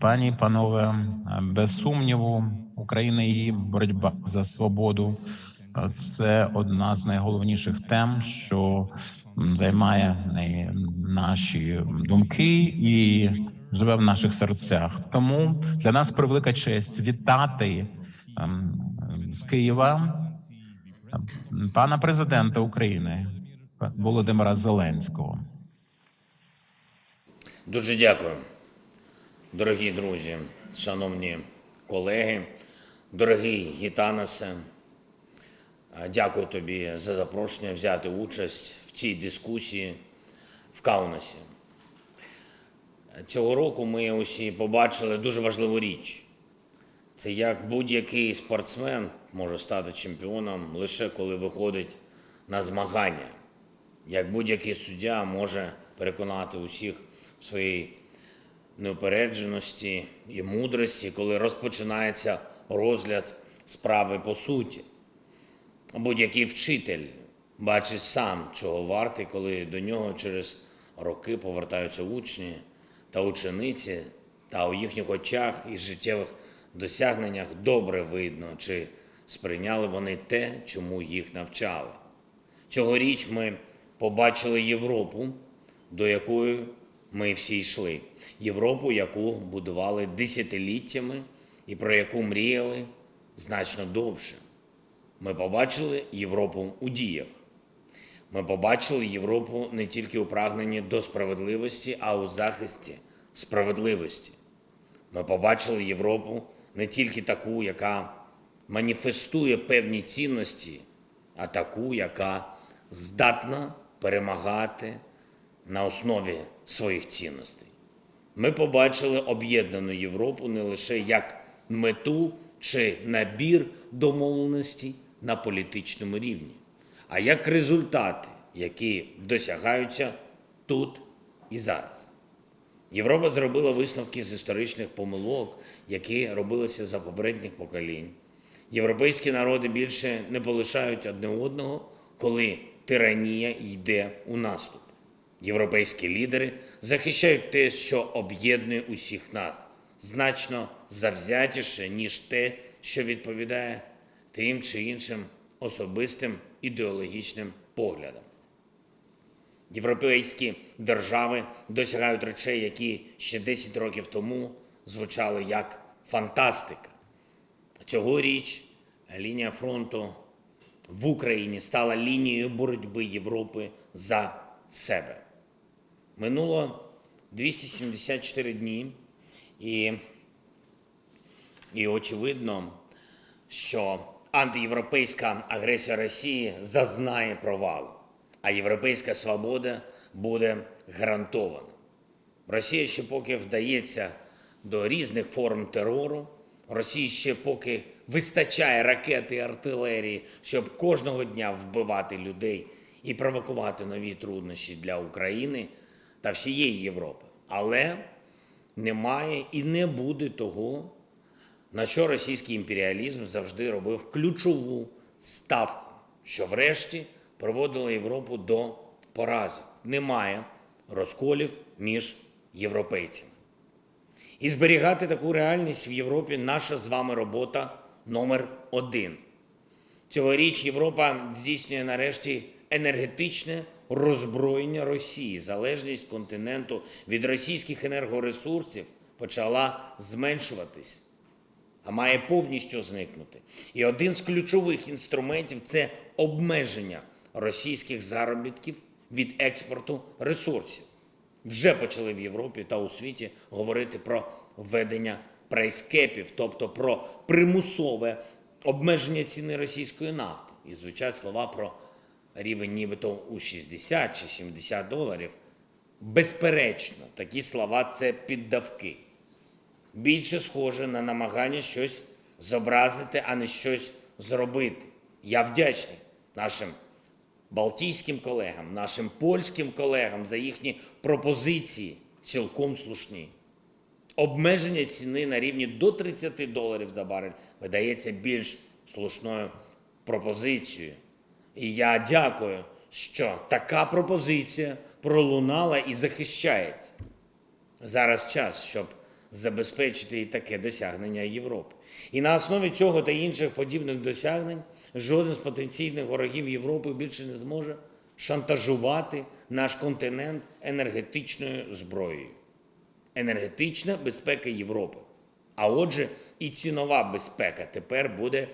Пані і панове, без сумніву, Україна і її боротьба за свободу е, це одна з найголовніших тем, що займає е, наші думки і живе в наших серцях. Тому для нас превелика честь вітати ем, з Києва ем, пана президента України Володимира Зеленського. Дуже дякую, дорогі друзі, шановні колеги, дорогий Гітанасе. Дякую тобі за запрошення взяти участь в цій дискусії в Каунасі. Цього року ми усі побачили дуже важливу річ. Це як будь-який спортсмен може стати чемпіоном лише коли виходить на змагання як будь-який суддя може переконати усіх в своїй неупередженості і мудрості, коли розпочинається розгляд справи по суті. Будь-який вчитель бачить сам, чого вартий, коли до нього через роки повертаються учні та учениці, та у їхніх очах і життєвих досягненнях добре видно, чи сприйняли вони те, чому їх навчали. Цьогоріч ми побачили Європу, до якої ми всі йшли. Європу, яку будували десятиліттями і про яку мріяли значно довше. Ми побачили Європу у діях. Ми побачили Європу не тільки у прагненні до справедливості, а у захисті справедливості. Ми побачили Європу не тільки таку, яка маніфестує певні цінності, а таку, яка здатна перемагати на основі своїх цінностей. Ми побачили об'єднану Європу не лише як мету чи набір домовленостей на політичному рівні, а як результати, які досягаються тут і зараз. Європа зробила висновки з історичних помилок, які робилися за попередніх поколінь. Європейські народи більше не полишають одне одного, коли тиранія йде у наступ. Європейські лідери захищають те, що об'єднує усіх нас, значно завзятіше, ніж те, що відповідає тим чи іншим особистим ідеологічним поглядам. Європейські держави досягають речей, які ще 10 років тому звучали як фантастика. Цьогоріч лінія фронту в Україні стала лінією боротьби Європи за себе. Минуло 274 дні, і, і очевидно, що антиєвропейська агресія Росії зазнає провалу, а європейська свобода буде гарантована. Росія ще поки вдається до різних форм терору. Росії ще поки вистачає ракети і артилерії, щоб кожного дня вбивати людей і провокувати нові труднощі для України та всієї Європи. Але немає і не буде того, на що російський імперіалізм завжди робив ключову ставку, що врешті приводило Європу до поразок. Немає розколів між європейцями. І зберігати таку реальність в Європі наша з вами робота номер один. Цьогоріч Європа здійснює нарешті енергетичне роззброєння Росії. Залежність континенту від російських енергоресурсів почала зменшуватись, а має повністю зникнути. І один з ключових інструментів це обмеження російських заробітків від експорту ресурсів. Вже почали в Європі та у світі говорити про введення прайскепів, тобто про примусове обмеження ціни російської нафти. І звучать слова про рівень нібито у 60 чи 70 доларів. Безперечно, такі слова це піддавки. Більше схоже на намагання щось зобразити, а не щось зробити. Я вдячний нашим балтійським колегам, нашим польським колегам за їхні пропозиції цілком слушні. Обмеження ціни на рівні до 30 доларів за барель видається більш слушною пропозицією. І я дякую, що така пропозиція пролунала і захищається. Зараз час, щоб забезпечити і таке досягнення Європи. І на основі цього та інших подібних досягнень жоден з потенційних ворогів Європи більше не зможе шантажувати наш континент енергетичною зброєю. Енергетична безпека Європи. А отже, і цінова безпека тепер буде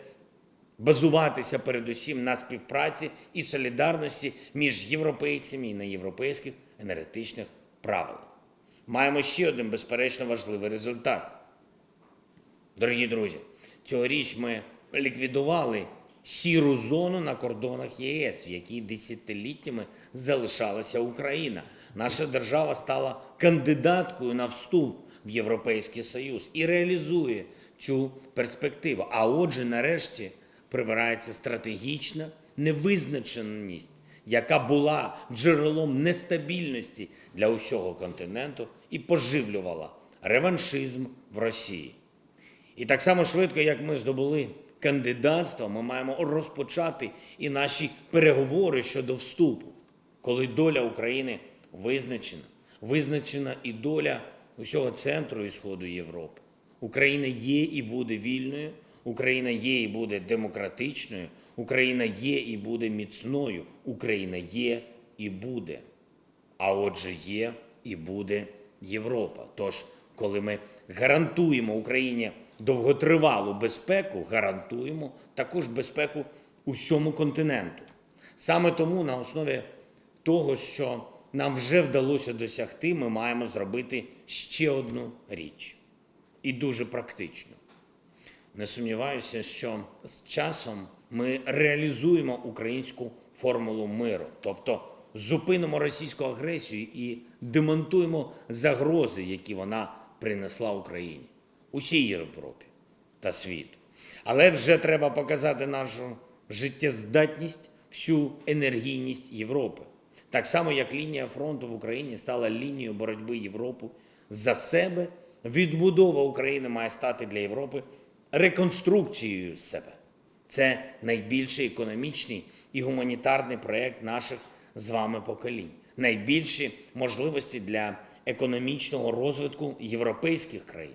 базуватися передусім на співпраці і солідарності між європейцями і на європейських енергетичних правилах. Маємо ще один безперечно важливий результат. Дорогі друзі, цьогоріч ми ліквідували сіру зону на кордонах ЄС, в якій десятиліттями залишалася Україна. Наша держава стала кандидаткою на вступ в Європейський Союз і реалізує цю перспективу. А отже, нарешті прибирається стратегічна невизначеність, яка була джерелом нестабільності для усього континенту і поживлювала реваншизм в Росії. І так само швидко, як ми здобули кандидатство, ми маємо розпочати і наші переговори щодо вступу, коли доля України визначена, визначена і доля усього центру і сходу Європи. Україна є і буде вільною, Україна є і буде демократичною, Україна є і буде міцною, Україна є і буде. А отже, є і буде Європа. Тож, коли ми гарантуємо Україні довготривалу безпеку, гарантуємо також безпеку усьому континенту. Саме тому на основі того, що нам вже вдалося досягти, ми маємо зробити ще одну річ. І дуже практично. Не сумніваюся, що з часом ми реалізуємо українську формулу миру, тобто зупинимо російську агресію і демонтуємо загрози, які вона принесла Україні, усій Європі та світу. Але вже треба показати нашу життєздатність, всю енергійність Європи. Так само, як лінія фронту в Україні стала лінією боротьби Європи за себе, відбудова України має стати для Європи реконструкцією себе. Це найбільший економічний і гуманітарний проєкт наших з вами поколінь, найбільші можливості для економічного розвитку європейських країн,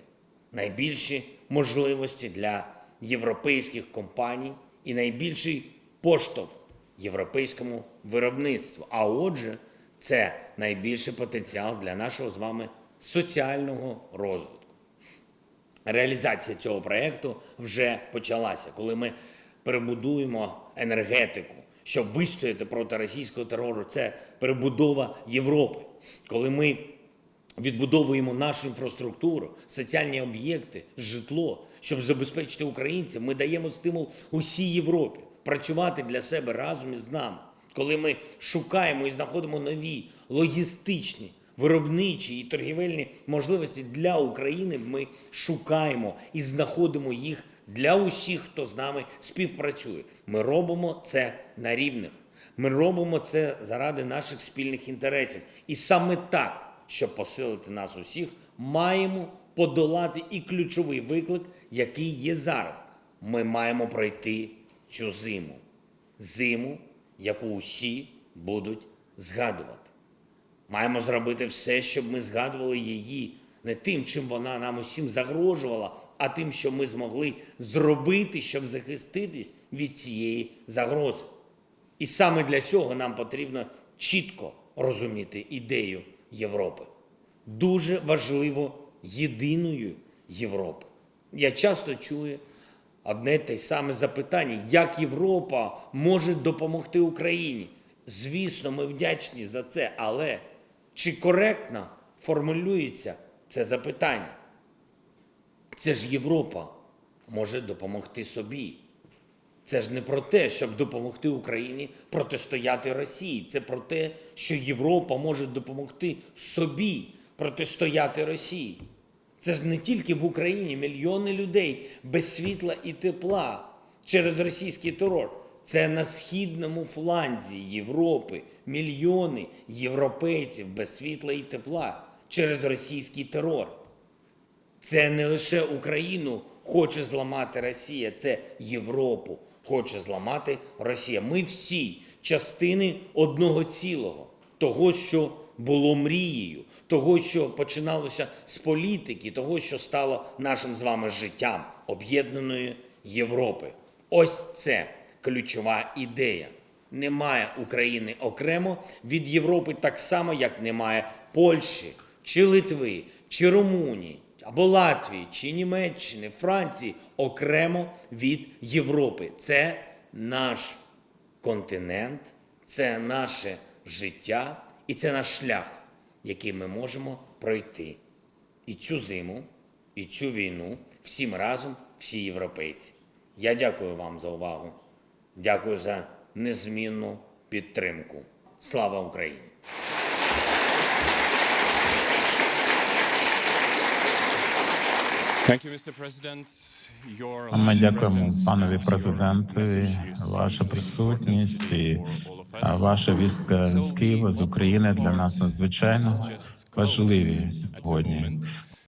найбільші можливості для європейських компаній і найбільший поштовх європейському виробництву. А отже, це найбільший потенціал для нашого з вами соціального розвитку. Реалізація цього проєкту вже почалася, коли ми перебудуємо енергетику, щоб вистояти проти російського терору. Це перебудова Європи. Коли ми відбудовуємо нашу інфраструктуру, соціальні об'єкти, житло, щоб забезпечити українців, ми даємо стимул усій Європі працювати для себе разом із нами. Коли ми шукаємо і знаходимо нові логістичні виробничі і торгівельні можливості для України ми шукаємо і знаходимо їх для усіх, хто з нами співпрацює. Ми робимо це на рівних. Ми робимо це заради наших спільних інтересів. І саме так, щоб посилити нас усіх, маємо подолати і ключовий виклик, який є зараз. Ми маємо пройти цю зиму. Зиму, яку усі будуть згадувати. Маємо зробити все, щоб ми згадували її не тим, чим вона нам усім загрожувала, а тим, що ми змогли зробити, щоб захиститись від цієї загрози. І саме для цього нам потрібно чітко розуміти ідею Європи. Дуже важливо єдиною Європи. Я часто чую одне те саме запитання: як Європа може допомогти Україні? Звісно, ми вдячні за це, але чи коректно формулюється це запитання? Це ж Європа може допомогти собі. Це ж не про те, щоб допомогти Україні протистояти Росії. Це про те, що Європа може допомогти собі протистояти Росії. Це ж не тільки в Україні мільйони людей без світла і тепла через російський терор. Це на східному фланзі Європи мільйони європейців без світла і тепла через російський терор. Це не лише Україну хоче зламати Росія, це Європу хоче зламати Росія. Ми всі частини одного цілого, того, що було мрією, того, що починалося з політики, того, що стало нашим з вами життям об'єднаної Європи. Ось це ключова ідея. Немає України окремо від Європи, так само, як немає Польщі, чи Литви, чи Румунії, або Латвії, чи Німеччини, Франції окремо від Європи. Це наш континент, це наше життя і це наш шлях, який ми можемо пройти. І цю зиму, і цю війну всі ми разом, всі європейці. Я дякую вам за увагу. Дякую за незмінну підтримку. Слава Україні! Ми дякуємо панові messages ваша присутність і ваша вістка з Києва, з України для нас надзвичайно важливі сьогодні.